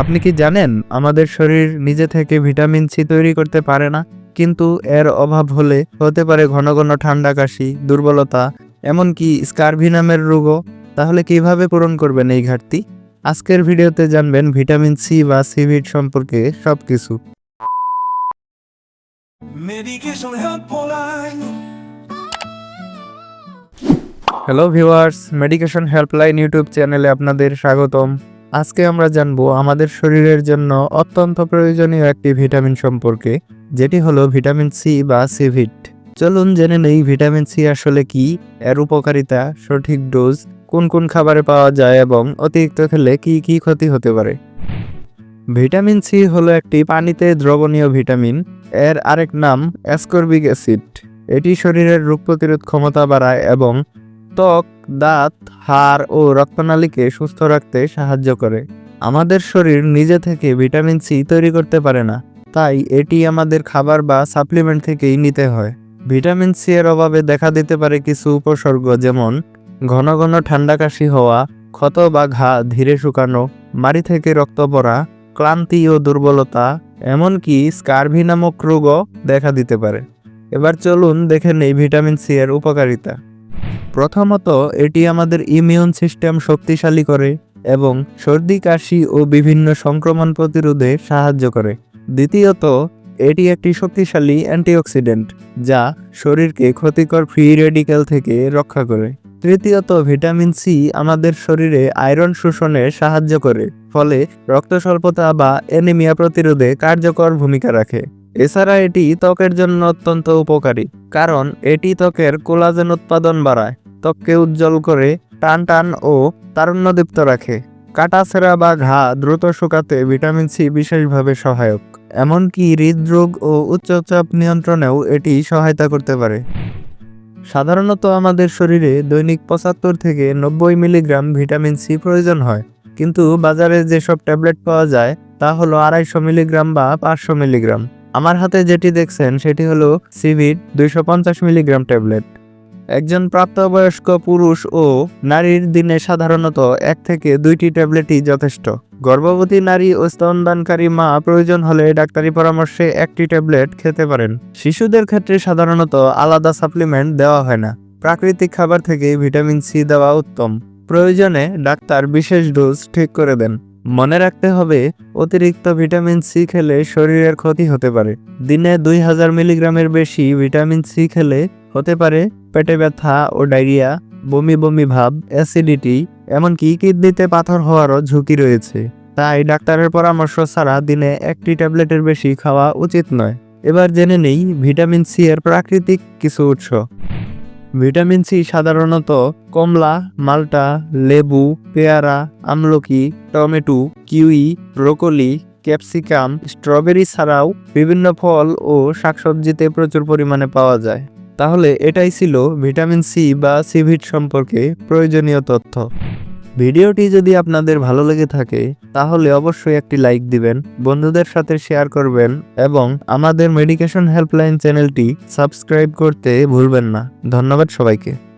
আপনি কি জানেন আমাদের শরীর নিজে থেকে ভিটামিন সি তৈরি করতে পারে না কিন্তু এর অভাব হলে হতে পারে ঘন ঘন ঠান্ডা কাশি দুর্বলতা এমনকি স্কারভি নামের রোগও। তাহলে কীভাবে পূরণ করবেন এই ঘাটতি? আজকের ভিডিওতে জানবেন ভিটামিন সি বা সিভিট সম্পর্কে সবকিছু। Medication helpline. Hello viewers medication helpline YouTube চ্যানেলে আপনাদের স্বাগতম। আজকে আমরা জানব আমাদের শরীরের জন্য অত্যন্ত প্রয়োজনীয় একটি ভিটামিন সম্পর্কে, যেটি হলো ভিটামিন সি বা সিভিট। চলুন জেনে নেই ভিটামিন সি আসলে কি, এর উপকারিতা, সঠিক ডোজ, কোন কোন খাবারে পাওয়া যায় এবং অতিরিক্ত খেলে কি কি ক্ষতি হতে পারে। ভিটামিন সি হলো একটি পানিতে দ্রবণীয় ভিটামিন, এর আরেক নাম অ্যাসকর্বিক অ্যাসিড। এটি শরীরের রোগ প্রতিরোধ ক্ষমতা বাড়ায় এবং ত্বক, দাঁত হাড় ও রক্তনালীকে সুস্থ রাখতে সাহায্য করে। আমাদের শরীর নিজে থেকে ভিটামিন সি তৈরি করতে পারে না, তাই এটি আমাদের খাবার বা সাপ্লিমেন্ট থেকেই নিতে হয়। ভিটামিন সি এর অভাবে দেখা দিতে পারে কিছু উপসর্গ যেমন ঘন ঘন ঠান্ডা কাশি হওয়া, ক্ষত বা ঘা ধীরে শুকানো, মাড়ি থেকে রক্ত পড়া, ক্লান্তি ও দুর্বলতা, এমনকি স্কারভি নামক রোগও দেখা দিতে পারে। এবার চলুন দেখে নেই ভিটামিন সি এর উপকারিতা। প্রথমত, এটি আমাদের ইমিউন সিস্টেম শক্তিশালী করে এবং সর্দি, কাশি ও বিভিন্ন সংক্রমণ প্রতিরোধে সাহায্য করে। দ্বিতীয়ত, এটি একটি শক্তিশালী অ্যান্টিঅক্সিডেন্ট যা শরীরকে ক্ষতিকর ফ্রি রেডিক্যাল থেকে রক্ষা করে। তৃতীয়ত, ভিটামিন সি আমাদের শরীরে আয়রন শোষণে সাহায্য করে, ফলে রক্ত স্বল্পতা বা অ্যানিমিয়া প্রতিরোধে কার্যকর ভূমিকা রাখে। এছাড়া এটি ত্বকের জন্য অত্যন্ত উপকারী, কারণ এটি ত্বকের কোলাজেন উৎপাদন বাড়ায়। ত্বককে উজ্জ্বল করে, টান টান ও তারুণ্যদীপ্ত রাখে। কাটাছেঁড়া বা ঘা দ্রুত শুকাতে ভিটামিন সি বিশেষভাবে সহায়ক। এমনকি হৃদরোগ ও উচ্চচাপ নিয়ন্ত্রণেও এটি সহায়তা করতে পারে। সাধারণত আমাদের শরীরে দৈনিক পঁচাত্তর থেকে নব্বই মিলিগ্রাম ভিটামিন সি প্রয়োজন হয়। কিন্তু বাজারে যেসব ট্যাবলেট পাওয়া যায়, তা হলো আড়াইশো মিলিগ্রাম বা পাঁচশো মিলিগ্রাম। আমার হাতে যেটি দেখছেন, সেটি হলো সিভিট দুইশো মিলিগ্রাম ট্যাবলেট। একজন প্রাপ্তবয়স্ক পুরুষ ও নারীর দিনে সাধারণত এক থেকে দুইটি ট্যাবলেটই যথেষ্ট। গর্ভবতী নারী ও স্তনদানকারী মা প্রয়োজন হলে ডাক্তারি পরামর্শে একটি ট্যাবলেট খেতে পারেন। শিশুদের ক্ষেত্রে সাধারণত আলাদা সাপ্লিমেন্ট দেওয়া হয় না। প্রাকৃতিক খাবার থেকে ভিটামিন সি দেওয়া উত্তম। প্রয়োজনে ডাক্তার বিশেষ ডোজ ঠিক করে দেন। মনে রাখতে হবে, অতিরিক্ত ভিটামিন সি খেলে শরীরের ক্ষতি হতে পারে। দিনে দুই হাজার মিলিগ্রামের বেশি ভিটামিন সি খেলে হতে পারে পেটে ব্যথা ও ডায়রিয়া, বমি বমি ভাব, অ্যাসিডিটি, এমনকি কিডনিতে পাথর হওয়ারও ঝুঁকি রয়েছে। তাই ডাক্তারের পরামর্শ ছাড়া দিনে একটি ট্যাবলেটের বেশি খাওয়া উচিত নয়। এবার জেনে নেই ভিটামিন সি এর প্রাকৃতিক কিছু উৎস। ভিটামিন সি সাধারণত কমলা, মাল্টা, লেবু, পেয়ারা, আমলকি, tomato, kiwi, broccoli, capsicum, strawberry ছাড়াও বিভিন্ন ফল ও শাকসবজিতে প্রচুর পরিমাণে পাওয়া যায়। তাহলে এটাই ছিল ভিটামিন সি বা সিভিট সম্পর্কে প্রয়োজনীয় তথ্য। ভিডিওটি যদি আপনাদের ভালো লেগে থাকে, তাহলে অবশ্যই একটি লাইক দিবেন, বন্ধুদের সাথে শেয়ার করবেন এবং আমাদের মেডিকেশন হেল্পলাইন চ্যানেলটি সাবস্ক্রাইব করতে ভুলবেন না। ধন্যবাদ সবাইকে।